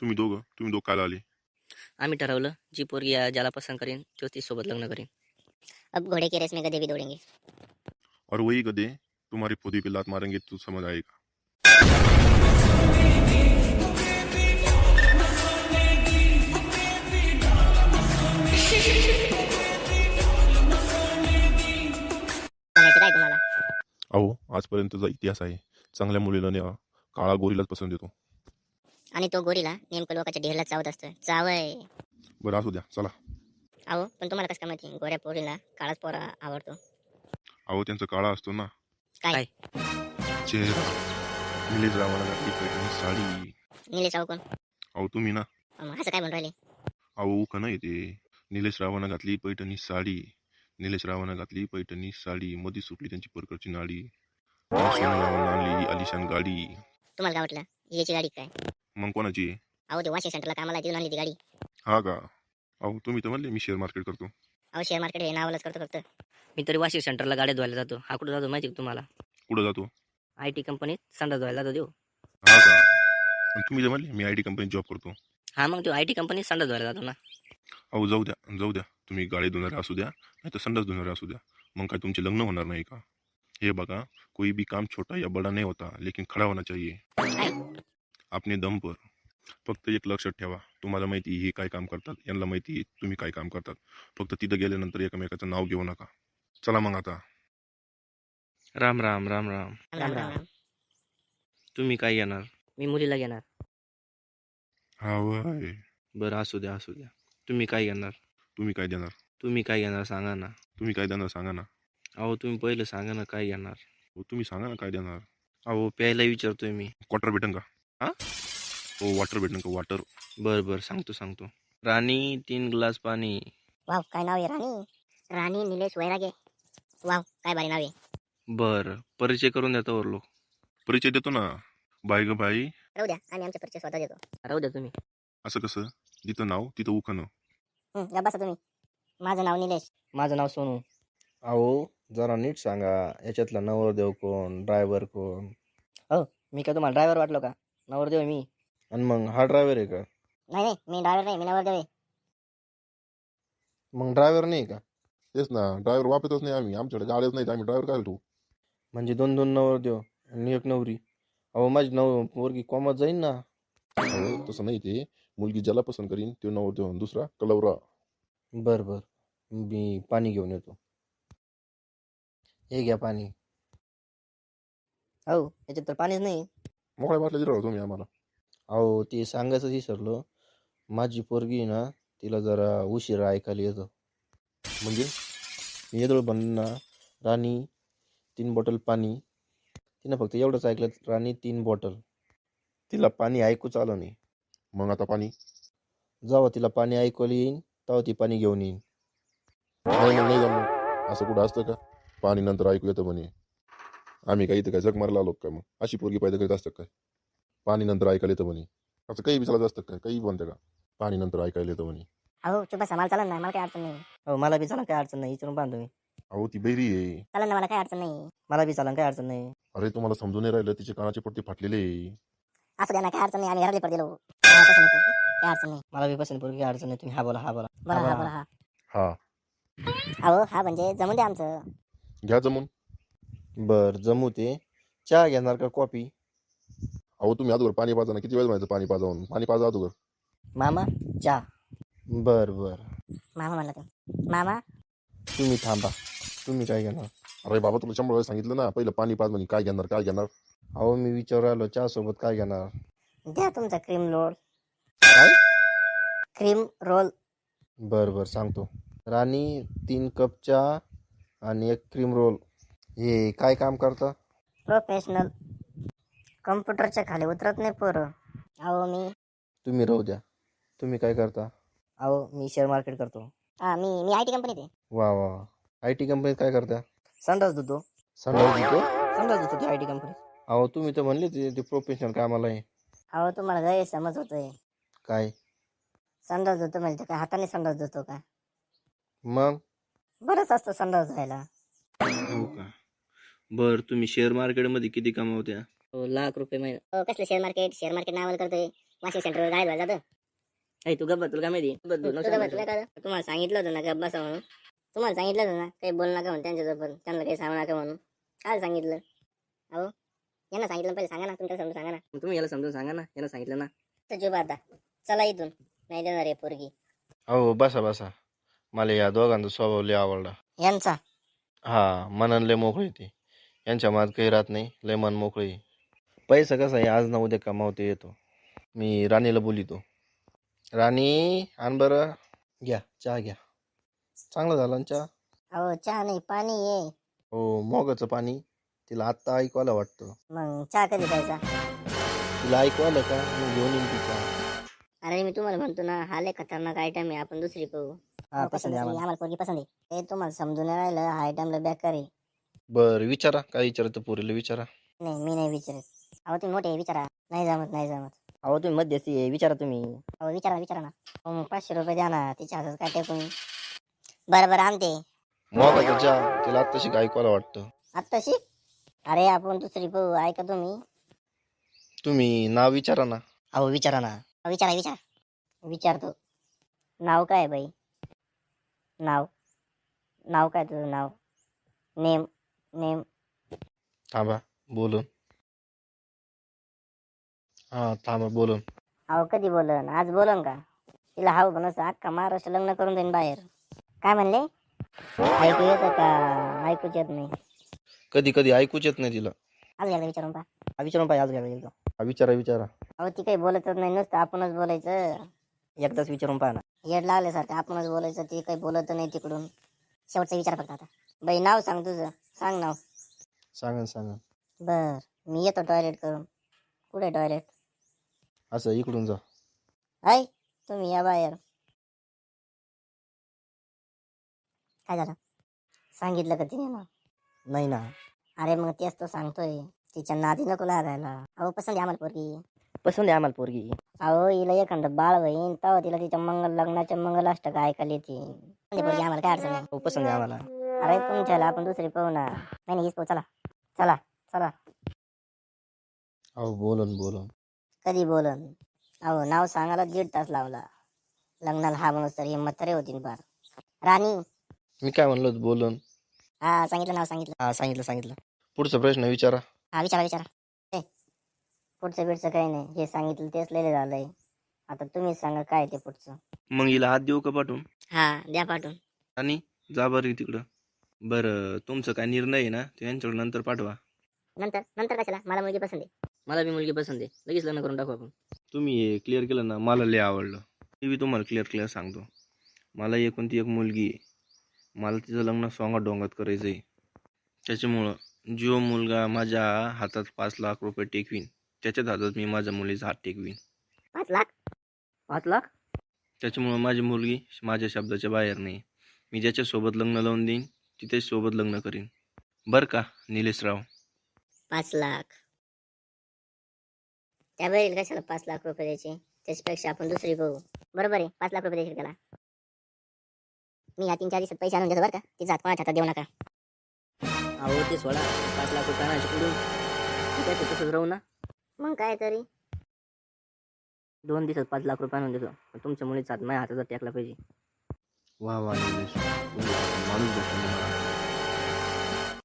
तुम्ही दोघं तुम्ही दोघं कायला आले. आम्ही ठरवलं जी पोरगी या- ज्याला पसंत करेन तो सोबत लग्न करेन. अब घोड़े की रेस में गधे भी दौड़ेंगे. और वही गधे तुम्हारी पोती पे लात मारेंगे तो समझ आएगा. म्हणायचं काय तुम्हाला? अहो आजपर्यंतचा इतिहास आहे. चांगल्या मुलीला न्या काळा गोरीलाच पसंत येतो आणि तो गोरीला नेमकं लोकांच्या ढेरला चावत असतं चावय. बरं असू द्या चला. अहो पण तुम्हाला कसं काय माहिती? गोऱ्या पोरीला काळाच पोरा आवडतो. अहो त्यांचा काळा असतो ना. काय? चेहरा. निलेश रावाला घातली पैठणी साडी. निलेश अहो कोण? अहो तुम्ही ना. असं काय म्हणून राहिले? अहो उखा नाही ते. निलेश रावानं घातली पैठणी साडी. निलेश रावानं घातली पैठणी साडी. मधी सुटली त्यांची परकडची नाडी. लावून आणली आलिशान गाडी. तुम्हाला काय वाटलं? याची गाडी काय? मग कोणाची? अहो ते वाशिंग सेंटरला कामाला देऊन आणली ती गाडी. हा का? अहो तुम्ही तर म्हणले मी शेअर मार्केट करतो. अहो शेअर मार्केट हे नावालाच करतो फक्त. मी तरी वाशिक सेंटरला गाड्या धुवायला जातो. हा कुठं जातो माहिती का तुम्हाला? कुठं जातो? आय टी कंपनीत संडा धुवायला जातो देऊ. हा का? आणि तुम्ही तर म्हणले मी आय टी कंपनीत जॉब करतो. हा मग तो आय टी कंपनीत संडा धुवायला जातो ना. अहो जाऊ द्या जाऊ द्या. तुम्ही गाडी धुणारे असू द्या नाही तर संडास धुणारे असू द्या. मग काय तुमचे लग्न होणार नाही का? हे बघा कोई भी काम छोटा या बडा नहीं होता लेकिन खड़ा होना चाहिए. काय अपने दम पर फक्त एक लक्षात ठेवा तुम्हाला माहिती हे काय काम करतात यांना माहिती तुम्ही काय काम करतात. फक्त तिथं गेल्यानंतर एकमेकाचं नाव घेऊ नका. चला मग आता. राम राम राम राम. राम राम तुम्ही काय घेणार मी मुलीला घेणार. हा वय. बरं असू द्या असू द्या. तुम्ही काय घेणार? तुम्ही काय देणार? तुम्ही काय घेणार सांगा ना. तुम्ही काय देणार सांगा ना. अहो तुम्ही पहिलं सांगा ना काय घेणार. हो तुम्ही सांगा ना काय देणार. अहो प्यायला विचारतोय मी. क्वार्टर भेटन का? हा? हो वॉटर भेटन का? वॉटर बरं बरं. सांगतो सांगतो. राणी तीन ग्लास पाणी. वाव काय नाव आहे राणी? राणी निलेश वैरागे. वाव काय भारी नाव आहे. बरं. परिचय करून देतो वर लोक. परिचय देतो ना. बाय ग बाई. राहू द्या आम्ही आमचे परिचय स्वतः देतो. राहू द्या तुम्ही. असं कसं? जिथं नाव तिथं उखाणं. हं, गप्प बसा तुम्ही. माझं नाव निलेश. माझं नाव सोनू. अहो जरा नीट सांगा. याच्यातला नवरदेव कोण ड्रायव्हर कोण? मी काय तुम्हाला ड्रायव्हर वाटलो का? नवरदेव आहे मी. आणि मग हा ड्रायव्हर आहे का? नाही नाही मी ड्रायव्हर नाही मी नवरदेव आहे. मग ड्रायव्हर नाही का? तेच ना ड्रायव्हर वापरतच नाही आम्ही. आमच्याकडे गाड्याच नाही आम्ही ड्रायव्हर काय ठेवू म्हणजे दोन दोन नवरदेव आणि एक नवरी. अहो माझी नव पोरगी कॉमत जाईन ना. अहो, तसं नाही ते. मुलगी ज्याला पसंत करीन तो नवर देऊ दुसरा कलवरा. बर बर. मी पाणी घेऊन येतो. हे घ्या पाणी. हो याच्यात तर पाणीच नाही. मोकळ्या बाटल्या दिला तुम्ही आम्हाला. अहो ते सांगायचं विसरलो. माझी पोरगी ना तिला जरा उशिरा ऐकायला येतं. म्हणजे? येदोळ ना राणी तीन बॉटल पाणी. तिनं फक्त एवढंच ऐकलं राणी तीन बॉटल तिला पाणी ऐकूच आलं नाही. मग आता पाणी? जेव्हा तिला पाणी ऐकवलं येईन तेव्हा ती पाणी घेऊन येईन. नाही नाही जमलं असं कुठं असतं का? पाणी नंतर ऐकू येतं म्हणे. आम्ही काही इथं काय जग मारला आलो काय मग? अशी पोरगी पाहिजे करीत असतं काय? पाणी नंतर ऐकायला येतं म्हणे. असं काही विचारत असतं काय? काही बनतं का? पाणी नंतर ऐकायला येतं म्हणे. अहो चुप बसा मला चालेल ना मला काय अडचण नाही. हो मला बी चालन काय अडचण नाही. विचारून पाहा तुम्ही अहो ती बैरी आहे. चालेल ना मला काय अडचण नाही. मला बी चालन काय अडचण नाही. अरे तुम्हाला समजून नाही राहिलं तिचे कानाचे पट्टे फाटलेले आहे. असं द्या ना काय अडचण नाही. आम्ही घरातले पडलेलो. मला कसं नाही पोरगी, काय अडचण नाही. मला बी पसंत पोरगी काय अडचण नाही. तुम्ही हा बोला हा बोला. बरं हा हा. बरं हा. हा. अहो हा म्हणजे जमून द्या आमचं. घ्या जमून. बर जमू ते. चहा घेणार का कॉफी? अहो तुम्ही अगोदर पाणी पाजा ना. किती वेळ म्हणायचं पाणी पाजावून? पाणी पाजा अगोदर. मामा चहा. बर बर. मामा म्हणला मामा? तुम्ही थांबा. तुम्ही काय घेणार? अरे बाबा तुला शंभर वेळा सांगितलं ना. पहिलं पाणी पाज म्हणे. काय घेणार काय घेणार? अहो मी विचारू राहिलो चहा सोबत काय घेणार? द्या तुमचा क्रीम रोल काय? क्रीम रोल बर बर सांगतो. राणी तीन कप चहा आणि एक क्रीम रोल हे काय काम करता? प्रोफेशनल कम्प्युटरच्या खाली उतरत नाही पोरं. अहो मी तुम्ही राहू द्या. तुम्ही काय करता? अहो मी शेअर मार्केट करतो. हा मी मी आय टी कंपनीत आहे. वा वा आय टी कंपनीत काय करता? संडास धुतो. संडास देतो संडास धुतो ते आय टी कंपनीत अहो तुम्ही तर म्हणले ते ते प्रोफेशनल कामाला आहे. अहो तुम्हाला गैर समज होतोय. काय? संडास धुतो म्हणजे काय? हाताने संडास धुतो का? मग? बरंच असतं संडास धुवायला. हो का? बर तुम्ही शेअर मार्केटमध्ये किती कमावत्या? हो लाख रुपये महिना. हो कसलं शेअर मार्केट शेअर मार्केट नावाला करतोय. वाशिंग सेंटरवर गाडी जातं. ऐ तू गप्प तुला काय माहिती? गप्प तुझं तुला काय तुम्हाला सांगितलं होतं ना का बसा म्हणून. तुम्हाला सांगितलं होतं ना काही बोल नका म्हणून त्यांच्यासोबत त्यांना काही सांगू नका म्हणून. काय सांगितलं? अहो यांना सांगितलं पहिले सांगा ना तुमच्यासमोर सांगा ना. मग तुम्ही याला समजून सांगा ना याला सांगितलं ना. तर जो आता. चला इथून. नाही देणार आहे पोरगी. अहो बसा बसा. मला या दोघांचा स्वभाव लय आवडला. यांचा? हा मनन लय मोकळी ती यांच्या मनात काही राहत नाही. लय मन मोकळी पैसा कसा आहे? आज ना उद्या कमावते येतो. मी राणीला बोलितो. राणी आण बरं. घ्या चहा घ्या. चांगलं झालं ना चहा? अहो चहा नाही पाणी आहे. हो मोगाचं पाणी. तिला आत्ता ऐकू आलं वाटतं. मग चहा कधी प्यायचा? तिला ऐकू आलं का? मी घेऊन येईन तिचा अरे मी तुम्हाला म्हणतो ना हा लय खतरनाक आयटम आहे. आपण दुसरी पाहू हा, पसंत आहे आम्हाला. आम्हाला पोरगी पसंत आहे. हे तुम्हाला समजून नाही राहिलं हा आयटमला बेकार आहे. बरं विचारा. काय विचारतं पोरीला विचारा. नाही मी नाही विचारत. अहो तुम्ही मोठे आहे, विचारा. नाही जमत नाही जमत. अहो तुम्ही मध्यस्थी आहे विचारा तुम्ही. अहो विचारा विचारा ना. अहो, मग पाचशे रुपये द्या ना तिच्या हातात काय टेकून? बरं बरं आणते. चहा तिला आत्ताशी ऐकू आलं वाटतं. आत्ताशी? अरे आपण दुसरी पाहू ऐका तुम्ही. तुम्ही नाव विचारा ना. अहो विचारा ना. अहो, विचारा विचारा. विचारतो. नाव काय आहे बाई? नाव. नाव काय तुझं नाव? नेम. नेम थांबा बोलून. हा थांबा बोलून. अहो कधी बोलन? आज बोलन का? तिला हाव बनस अख्खा महाराष्ट्र लग्न करून देईन बाहेर. काय म्हणले? ऐकू येतं का? ऐकूच येत नाही. कधी कधी ऐकूच येत नाही तिला. आज घ्यायला विचारून पा हा, विचारून पाहिजे आज घ्यायला गेलो हा, विचारा विचारा. अहो ती काही बोलतच नाही नुसतं आपणच बोलायचं. एकदाच विचारून पहा ना. येड लागल्यासारखं आपणच बोलायचं ती काही बोलत नाही तिकडून. शेवटचा विचार फक्त आता. बाई नाव सांग तुझं. सांग नाव. सांगा सांगा बर मी येतो टॉयलेट करून. कुठे टॉयलेट असं इकडून जा. ऐ तुम्ही या बाहेर. काय झालं? सांगितलं का तिने मग? नाही ना. अरे मग तेच तो सांगतोय. तिच्या नादी नको लागायला अहो पसंत आहे आम्हाला पोरगी. पसंत आहे आम्हाला पोरगी. अहो हिला एखादं बाळ होईन तेव्हा तिला तिच्या मंगल लग्नाच्या मंगल अष्टक ऐकायला येते पोरगी आम्हाला काय अडचण नाही हो पसंत आहे आम्हाला. अरे तुमच्याला आपण दुसरी पाहू ना. नाही नाही हीच पाहू. चला. चला चला. अहो बोलून बोलून. कधी बोलन? अहो नाव सांगायला दीड तास लावला. लग्नाला हा म्हणून तर हिंमत तरी होती बार राणी. मी काय म्हणलो होतो बोलून? हा सांगितलं नाव सांगितलं. हा सांगितलं सांगितलं. पुढचा प्रश्न विचारा. हा विचारा विचारा. ए पुढचं बिडचं काही नाही. जे सांगितलं तेच लिहिलं झालंय. आता तुम्हीच सांगा काय ते पुढचं? मग हिला हात देऊ का पाठवून? हा द्या पाठवून. आणि जा बरं तिकडं बरं तुमचं काय निर्णय आहे ना ते यांच्याकडे नंतर पाठवा. नंतर? नंतर कशाला? मला मुलगी पसंत आहे. मला बी मुलगी पसंत आहे. लगेच लग्न करून टाकू आपण. तुम्ही हे क्लिअर केलं ना मला लय आवडलं. मी बी तुम्हाला क्लिअर क्लिअर सांगतो. मला एकोणती एक मुलगी आहे. मला तिचं लग्न सोंगा डोंगात करायचं आहे त्याच्यामुळं जो मुलगा माझ्या हातात पाच लाख रुपये टेकवीन त्याच्याच हातात मी माझ्या मुलीचा हात टेकवीन. पाच लाख? पाच लाख? त्याच्यामुळं माझी मुलगी माझ्या शब्दाच्या बाहेर नाही. मी ज्याच्यासोबत लग्न लावून देईन तिथेच सोबत लग्न करीन. बरं का निलेशराव? पाच लाख. त्या बरेल कशाला पाच लाख रुपये द्यायचे? त्याच्यापेक्षा आपण दुसरी बघू. बरोबर आहे पाच लाख रुपये द्यायचे त्याला. मी या तीन चार दिवसात पैसे आणून देतो बरं का. तिचा हात कोणाच्या हातात देऊ नका. अहो ते सोडा. पाच लाख रुपये आणायचे कुठून? ठीक आहे ते तसंच राहू ना. मग काय तरी. दोन दिवसात पाच लाख रुपये आणून देतो. पण तुमच्या मुलीचा हात माझ्या हाताचा टेकला पाहिजे. वा वा निलेश तुम्ही माणूस भेटला मला